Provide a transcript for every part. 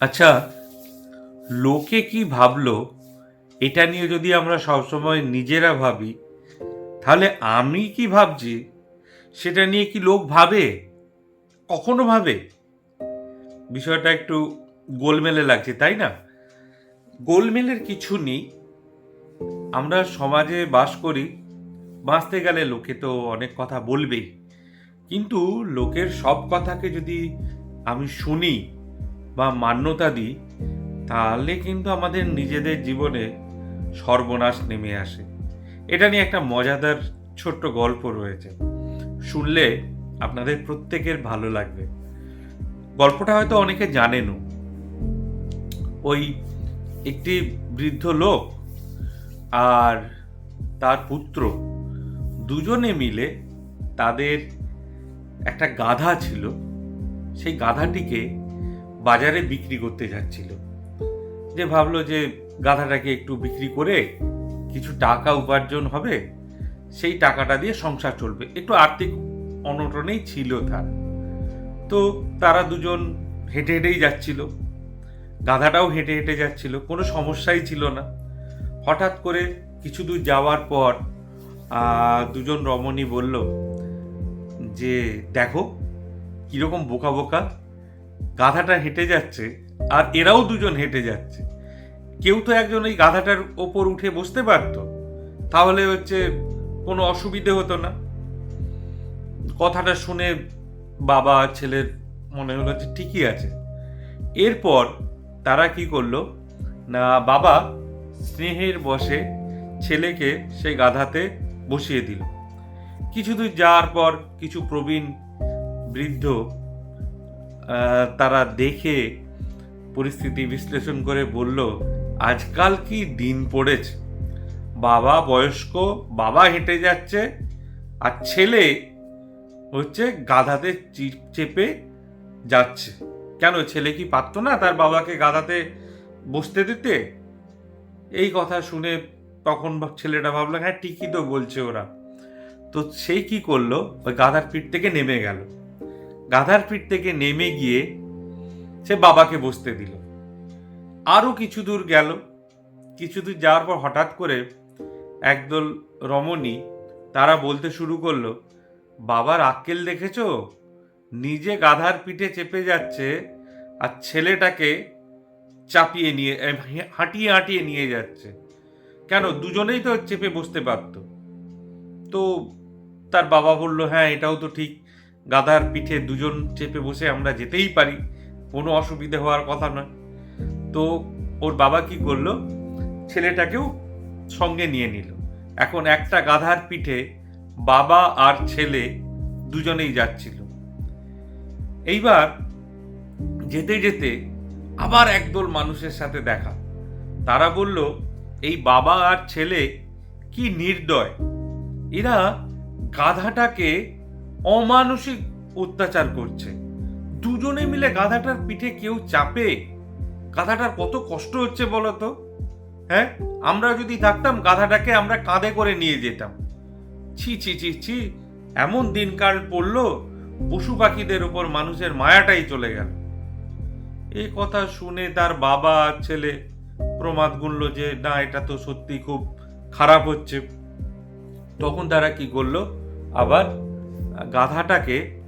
আচ্ছা লোকে কি ভাবলো? এটা নিয়ে যদি আমরা সবসময় নিজেরা ভাবি, তাহলে আমি কি ভাবছি? সেটা নিয়ে কি লোক ভাবে? কখনো ভাবে? বিষয়টা একটু গোলমেলে লাগছে, তাই না? গোলমেলের কিছু নেই। আমরা সমাজে বাস করি, বাঁচতে গেলে লোকে তো অনেক কথা বলবেই। কিন্তু লোকের সব কথাকে যদি আমি শুনি বা মান্যতা দিই, তাহলে কিন্তু আমাদের নিজেদের জীবনে সর্বনাশ নেমে আসে। এটা নিয়ে একটা মজাদার ছোট্ট গল্প রয়েছে। শুনলে আপনাদের প্রত্যেকের ভালো লাগবে। গল্পটা হয়তো অনেকে জানেনও। ওই একটি বৃদ্ধ লোক আর তার পুত্র দুজনে মিলে তাদের একটা গাধা ছিল। সেই গাধাটিকে বাজারে বিক্রি করতে যাচ্ছিল। যে ভাবলো যে গাধাটাকে একটু বিক্রি করে কিছু টাকা উপার্জন হবে, সেই টাকাটা দিয়ে সংসার চলবে। একটু আর্থিক অনটনেই ছিল তার। তো তারা দুজন হেঁটে হেঁটেই যাচ্ছিল। গাধাটাও হেঁটে হেঁটে যাচ্ছিল, কোনো সমস্যাই ছিল না। হঠাৎ করে কিছু দূর যাওয়ার পর দুজন রমণী বলল, যে দেখো, কীরকম বোকা বোকা গাধাটা হেঁটে যাচ্ছে আর এরাও দুজন হেঁটে যাচ্ছে। কেউ তো একজন এই গাধাটার ওপর উঠে বসতে পারতো, তাহলে হচ্ছে কোনো অসুবিধে হতো না। কথাটা শুনে বাবা ছেলের মনে হলো যে ঠিকই আছে। এরপর তারা কি করল, না, বাবা স্নেহের বসে ছেলেকে সেই গাধাতে বসিয়ে দিল। কিছু দূর যাওয়ার পর কিছু প্রবীণ বৃদ্ধ তারা দেখে পরিস্থিতি বিশ্লেষণ করে বলল, আজকাল কি দিন পড়েছে? বাবা বয়স্ক, বাবা হেঁটে যাচ্ছে, আর ছেলে হচ্ছে গাধাতে চেপে যাচ্ছে। কেন, ছেলে কি পারতো না তার বাবাকে গাধাতে বসতে দিতে? এই কথা শুনে তখন ছেলেটা ভাবলো হ্যাঁ ঠিকই তো বলছে ওরা। তো সেই কি করল? ওই গাধার পিঠ থেকে নেমে গেল। গাধার পিঠ থেকে নেমে গিয়ে সে বাবাকে বসতে দিল। আরও কিছু দূর গেল। কিছু দূর যাওয়ার পর হঠাৎ করে একদল রমণী তারা বলতে শুরু করল বাবার আক্কেল দেখেছ? নিজে গাধার পিঠে চেপে যাচ্ছে আর ছেলেটাকে চাপিয়ে নিয়ে হাঁটিয়ে হাঁটিয়ে নিয়ে যাচ্ছে। কেন? দুজনেই তো চেপে বসতে পারত। তো তার বাবা বলল হ্যাঁ এটাও তো ঠিক। গাধার পিঠে দুজন চেপে বসে আমরা যেতেই পারি। কোনো অসুবিধে হওয়ার কথা নয়। তো ওর বাবা কি করল? ছেলেটাকেও সঙ্গে নিয়ে নিল। এখন একটা গাধার পিঠে বাবা আর ছেলে দুজনেই যাচ্ছিল। এইবার যেতে যেতে আবার একদল মানুষের সাথে দেখা। তারা বলল, এই বাবা আর ছেলে কি নির্দয়। এরা গাধাটাকে অমানসিক অত্যাচার করছে। দুজনে মিলে গাধাটার পিঠে কেউ চাপে? গাধাটার কত কষ্ট হচ্ছে বলতো হ্যাঁ? আমরা যদি থাকতাম, গাধাটাকে আমরা কাঁধে করে নিয়ে যেতাম। ছি ছি ছি ছি, এমন দিনকাল পড়ল, পশু পাখিদের উপর মানুষের মায়াটাই চলে গেল। এই কথা শুনে তার বাবা আর ছেলে প্রমাদ গুনলো যে, না, এটা তো সত্যি খুব খারাপ হচ্ছে। তখন তারা কি করল? আবার গাধাটাকে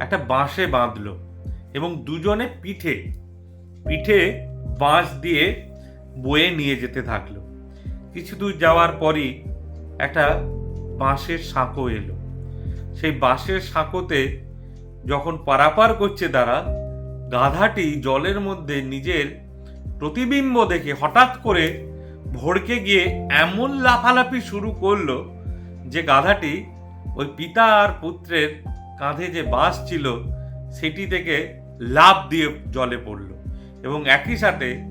একটা বাঁশে বাঁধলো এবং দুজনে পিঠে পিঠে বাঁশ দিয়ে বয়ে নিয়ে যেতে থাকল। কিছু দূর যাওয়ার পরই একটা বাঁশের সাঁকো এলো। সেই বাঁশের সাঁকোতে যখন পারাপার করছে তারা, গাধাটি জলের মধ্যে নিজের প্রতিবিম্ব দেখে হঠাৎ করে ভড়কে গিয়ে এমন লাফালাফি শুরু করল যে গাধাটি ওই পিতা আর পুত্রের কাঁধে যে বাঁশ ছিল, সেটি থেকে লাফ দিয়ে জলে পড়ল। এবং একই সাথে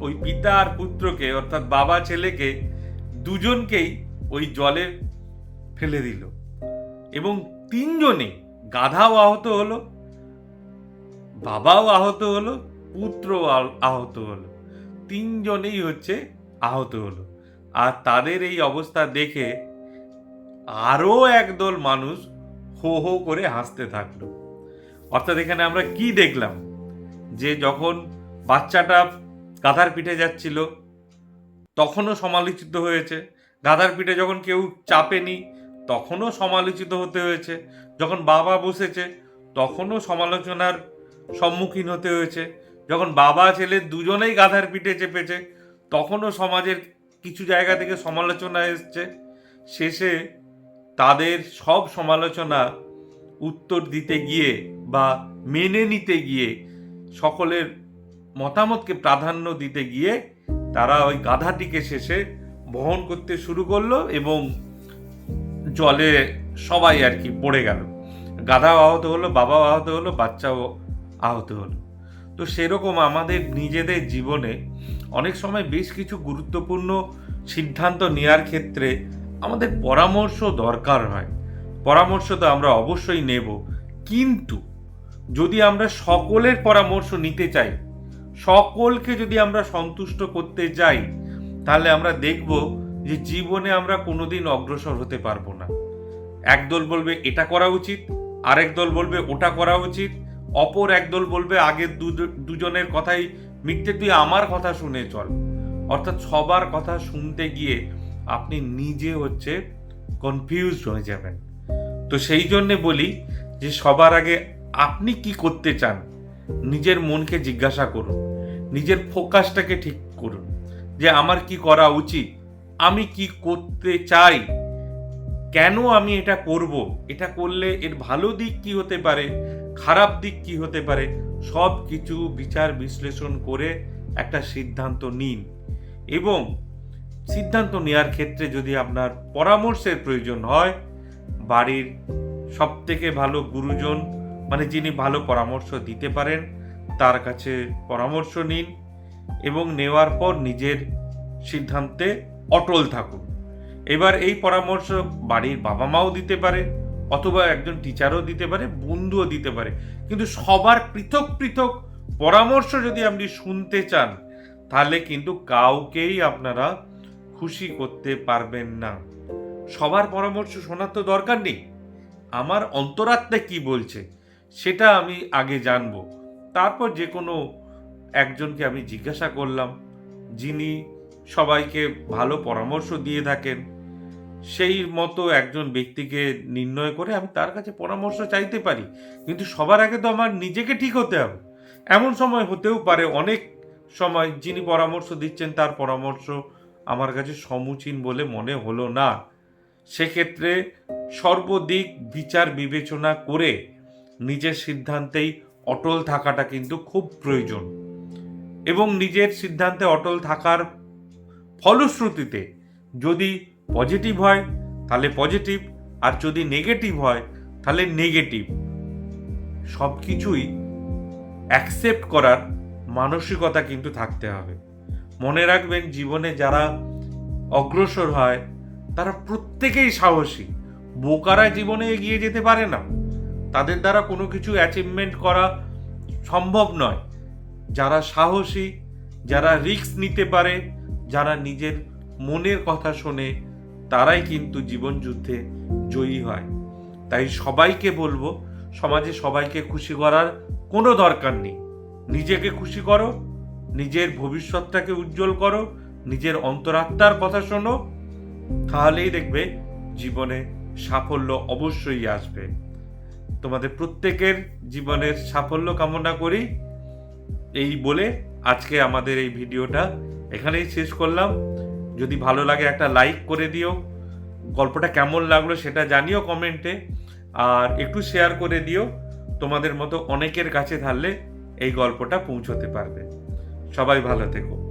ওই পিতা আর পুত্রকে, অর্থাৎ বাবা ছেলেকে, দুজনকেই ওই জলে ফেলে দিল। এবং তিনজনে গাধাও আহত হলো, বাবাও আহত হলো, পুত্রও আহ- আহত হলো। তিনজনেই হচ্ছে আহত হলো। আর তাদের এই অবস্থা দেখে আরও একদল মানুষ হো হো করে হাসতে থাকল। অর্থাৎ এখানে আমরা কি দেখলাম? যে যখন বাচ্চাটা গাধার পিঠে যাচ্ছিল, তখনও সমালোচিত হয়েছে। গাধার পিঠে যখন কেউ চাপেনি, তখনও সমালোচিত হতে হয়েছে। যখন বাবা বসেছে, তখনও সমালোচনার সম্মুখীন হতে হয়েছে। যখন বাবা, ছেলে দুজনেই গাধার পিঠে চেপেছে, তখনও সমাজের কিছু জায়গা থেকে সমালোচনা এসছে। শেষে তাদের সব সমালোচনা উত্তর দিতে গিয়ে বা মেনে নিতে গিয়ে সকলের মতামতকে প্রাধান্য দিতে গিয়ে তারা ওই গাধাটিকে শেষে বহন করতে শুরু করল এবং জলে সবাই আর কি পড়ে গেল। গাধাও আহত হলো, বাবাও আহত হলো, বাচ্চাও আহত হলো। তো সেরকম আমাদের নিজেদের জীবনে অনেক সময় বেশ কিছু গুরুত্বপূর্ণ সিদ্ধান্ত নেওয়ার ক্ষেত্রে আমাদের পরামর্শ দরকার হয়। পরামর্শ তো আমরা অবশ্যই নেব। কিন্তু যদি আমরা সকলের পরামর্শ নিতে চাই, সকলকে যদি আমরা সন্তুষ্ট করতে যাই তাহলে আমরা দেখব যে জীবনে আমরা কোনোদিন অগ্রসর হতে পারব না। একদল বলবে, এটা করা উচিত। আরেক দল বলবে, ওটা করা উচিত। অপর একদল বলবে আগের দুজনের কথাই মিথ্যে, তুই আমার কথা শুনে চল। অর্থাৎ সবার কথা শুনতে গিয়ে আপনি নিজে হচ্ছে কনফিউজড হয়ে যাবেন। তো সেই জন্যে বলি যে সবার আগে আপনি কি করতে চান, নিজের মনকে জিজ্ঞাসা করুন, নিজের ফোকাসটাকে ঠিক করুন, যে আমার কি করা উচিত, আমি কি করতে চাই, কেন আমি এটা করব, এটা করলে এর ভালো দিক কি হতে পারে, খারাপ দিক কি হতে পারে সব কিছু বিচার বিশ্লেষণ করে একটা সিদ্ধান্ত নিন। এবং সিদ্ধান্ত নেওয়ার ক্ষেত্রে যদি আপনার পরামর্শের প্রয়োজন হয়, বাড়ির সব থেকে ভালো গুরুজন মানে যিনি ভালো পরামর্শ দিতে পারেন, তার কাছে পরামর্শ নিন এবং নেওয়ার পর নিজের সিদ্ধান্তে অটল থাকুন। এবার এই পরামর্শ বাড়ির বাবা মাও দিতে পারে অথবা একজন টিচারও দিতে পারে, বন্ধুও দিতে পারে। কিন্তু সবার পৃথক পৃথক পরামর্শ যদি আপনি শুনতে চান, তাহলে কিন্তু কাউকেই আপনারা খুশি করতে পারবেন না। সবার পরামর্শ শোনার তো দরকার নেই। আমার অন্তরাত্মা কি বলছে, সেটা আমি আগে জানব। তারপর যে কোনো একজনকে আমি জিজ্ঞাসা করলাম, যিনি সবাইকে ভালো পরামর্শ দিয়ে থাকেন, সেই মতো একজন ব্যক্তিকে নির্ণয় করে আমি তার কাছে পরামর্শ চাইতে পারি। কিন্তু সবার আগে তো আমার নিজেকে ঠিক হতে হবে। এমন সময় হতেও পারে, অনেক সময় যিনি পরামর্শ দিচ্ছেন তার পরামর্শ আমার কাছে সমুচীন বলে মনে হলো না। সেক্ষেত্রে সর্বদিক বিচার বিবেচনা করে নিজের সিদ্ধান্তেই অটল থাকাটা কিন্তু খুব প্রয়োজন। এবং নিজের সিদ্ধান্তে অটল থাকার ফলশ্রুতিতে যদি পজিটিভ হয়, তাহলে পজিটিভ, আর যদি নেগেটিভ হয়, তাহলে নেগেটিভ। সব কিছুই অ্যাকসেপ্ট করার মানসিকতা কিন্তু থাকতে হবে। মনে রাখবেন জীবনে যারা অগ্রসর হয়, তারা প্রত্যেকেই সাহসী। বোকারা জীবনে এগিয়ে যেতে পারে না। তাদের দ্বারা কোনো কিছু অ্যাচিভমেন্ট করা সম্ভব নয়। যারা সাহসী, যারা রিস্ক নিতে পারে, যারা নিজের মনের কথা শোনে, তারাই কিন্তু জীবন যুদ্ধে জয়ী হয়। তাই সবাইকে বলব, সমাজে সবাইকে খুশি করার কোনো দরকার নেই। নিজেকে খুশি করো নিজের ভবিষ্যৎটাকে উজ্জ্বল করো, নিজের অন্তরাত্মার কথা শোনো, তাহলেই দেখবে জীবনে সাফল্য অবশ্যই আসবে। তোমাদের প্রত্যেকের জীবনের সাফল্য কামনা করি। এই বলে আজকে আমাদের এই ভিডিওটা এখানেই শেষ করলাম। যদি ভালো লাগে একটা লাইক করে দিও। গল্পটা কেমন লাগল সেটা জানিও কমেন্টে। আর একটু শেয়ার করে দিও। তোমাদের মতো অনেকের কাছে থাকলে এই গল্পটা পৌঁছতে পারবে। সবাই ভালো থেকো।